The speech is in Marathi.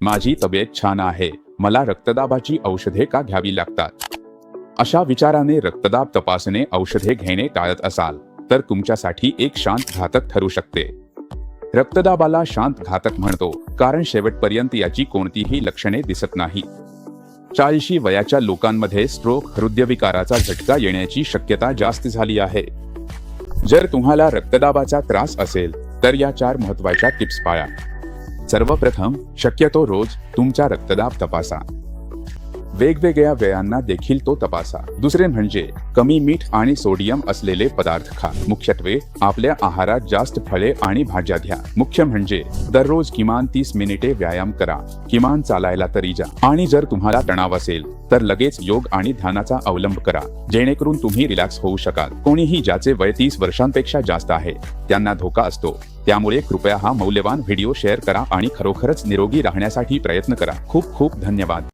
माझी तब्येत छान आहे. मला रक्तदाबाची औषधे का घ्यावी लागतात? अशा विचाराने रक्तदाब तपासणे औषधे घेणे टाळत असाल तर तुमच्यासाठी एक शांत घातक ठरू शकते. रक्तदाबाला शांत घातक म्हणतो कारण शेवटपर्यंत याची कोणतीही लक्षणे दिसत नाही. चाळीशी वयाच्या लोकांमध्ये स्ट्रोक हृदयविकाराचा झटका येण्याची शक्यता जास्त झाली आहे. जर तुम्हाला रक्तदाबाचा त्रास असेल तर या चार महत्त्वाच्या टिप्स पाळा. सर्वप्रथम शक्यतो रोज तुमचा रक्तदाब तपासा. वेगवेगळ्या वेळांना देखील तो तपासा. दुसरे म्हणजे कमी मीठ आणि सोडियम असलेले पदार्थ खा. मुख्यत्वे आपल्या आहारात जास्त फळे आणि भाज्या घ्या. मुख्य म्हणजे दररोज किमान तीस मिनिटे व्यायाम करा. किमान चालायला तरी जा. आणि जर तुम्हाला तणाव असेल तर लगेच योग आणि ध्यानाचा अवलंब करा. जेणेकरून तुम्ही रिलॅक्स होऊ शकाल. कोणीही ज्याचे वय तीस वर्षांपेक्षा जास्त आहे त्यांना धोका असतो. त्यामुळे कृपया हा मौल्यवान व्हिडिओ शेअर करा आणि खरोखरच निरोगी राहण्यासाठी प्रयत्न करा. खूप खूप धन्यवाद.